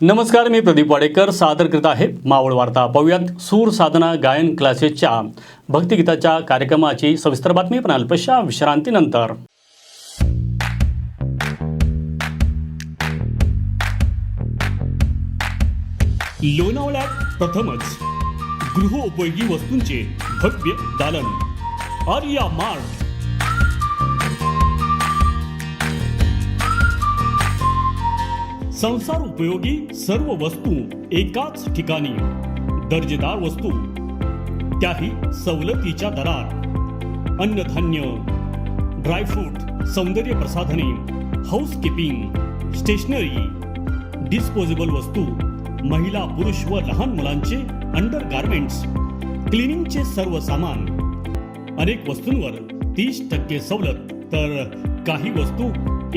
नमस्कार मी प्रदीप वाडेकर सादर करत आहे मावळ वार्ता पाहूयात. सूर साधना गायन क्लासेसच्या भक्तिगीताच्या कार्यक्रमाची सविस्तर बातमी पण अल्पशा विश्रांतीनंतर. लोणावळ्यात प्रथमच गृहोपयोगी वस्तूंचे भव्य दालन. आर्या मार्ट संसार उपयोगी सर्व वस्तू एकाच ठिकाणी. दर्जेदार वस्तू त्याही सवलतीच्या दरात. अन्नधान्य ड्रायफ्रूट सौंदर्य प्रसाधने हाऊसकीपिंग स्टेशनरी डिस्पोजेबल वस्तू महिला पुरुष व लहान मुलांचे अंडर गार्मेंट्स क्लिनिंगचे सर्व सामान. अनेक वस्तूंवर तीस टक्के सवलत तर काही वस्तू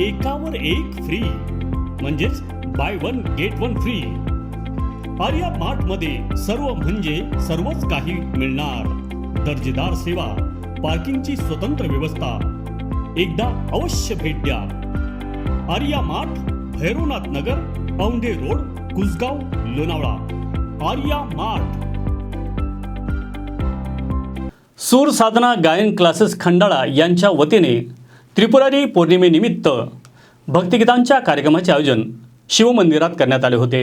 एकावर एक फ्री म्हणजेच buy one get one free Arya मार्टमध्ये सर्व म्हणजे सर्वच काही मिळणार. दर्जेदार सेवा पार्किंगची स्वतंत्र व्यवस्था. एकदा अवश्य भेट द्या. Arya mart Bhairavnath Nagar Aundhe road Kusgaon Lonavala. Arya mart सूर साधना गायन क्लासेस खंडाळा यांच्या वतीने त्रिपुरारी पौर्णिमेनिमित्त भक्तिगीतांच्या कार्यक्रमाचे आयोजन शिवमंदिरात करण्यात आले होते.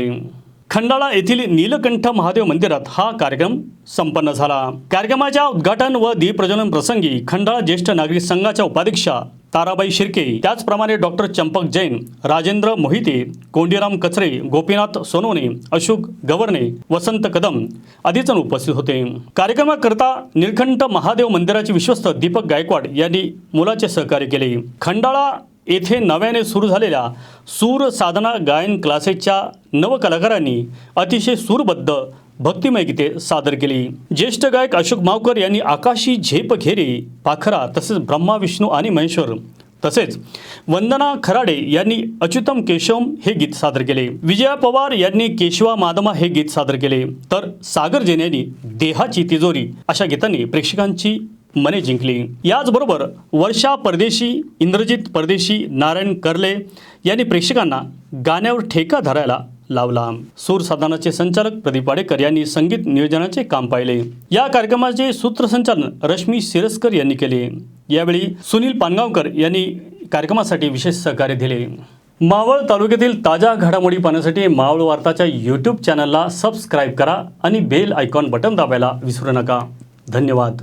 खंडाळा येथील नीलकंठ महादेव मंदिरात हा कार्यक्रम संपन्न झाला. कार्यक्रमाच्या उद्घाटन व दीप्रज्वलन प्रसंगी खंडाळा ज्येष्ठ नागरिक संघाच्या उपाध्यक्षा ताराबाई शिर्के त्याचप्रमाणे डॉक्टर चंपक जैन राजेंद्र मोहिते कोंडीराम कचरे गोपीनाथ सोनवणे अशोक गवर्णे वसंत कदम आदीजण उपस्थित होते. कार्यक्रमाकरता निळकंठ महादेव मंदिराचे विश्वस्त दीपक गायकवाड यांनी मुलाचे सहकार्य केले. खंडाळा येथे नव्याने सुरू झालेल्या सूर साधना गायन क्लासेसच्या नवकलाकारांनी अतिशय सूरबद्ध भक्तिमय गीते सादर केली. ज्येष्ठ गायक अशोक मावकर यांनी आकाशी झेप घेरे पाखरा तसेच ब्रह्मा विष्णू आणि महेश्वर तसेच वंदना खराडे यांनी अच्युतम केशवम हे गीत सादर केले. विजया पवार यांनी केशवा मादमा हे गीत सादर केले. तर सागर जैन यांनी देहाची तिजोरी अशा गीतांनी प्रेक्षकांची मने जिंकली. याचबरोबर वर्षा परदेशी इंद्रजित परदेशी नारायण कर्ले यांनी प्रेक्षकांना गाण्यावर ठेका धरायला लावला. सूर साधनाचे संचालक प्रदीप वाडेकर यांनी संगीत नियोजनाचे काम पाहिले. या कार्यक्रमाचे सूत्रसंचालन रश्मी सिरस्कर यांनी केले. यावेळी सुनील पानगावकर यांनी कार्यक्रमासाठी विशेष सहकार्य दिले. मावळ तालुक्यातील ताज्या घडामोडी पाहण्यासाठी मावळ वार्ताच्या यूट्यूब चॅनलला सबस्क्राईब करा आणि बेल आयकॉन बटन दाबायला विसरू नका. धन्यवाद.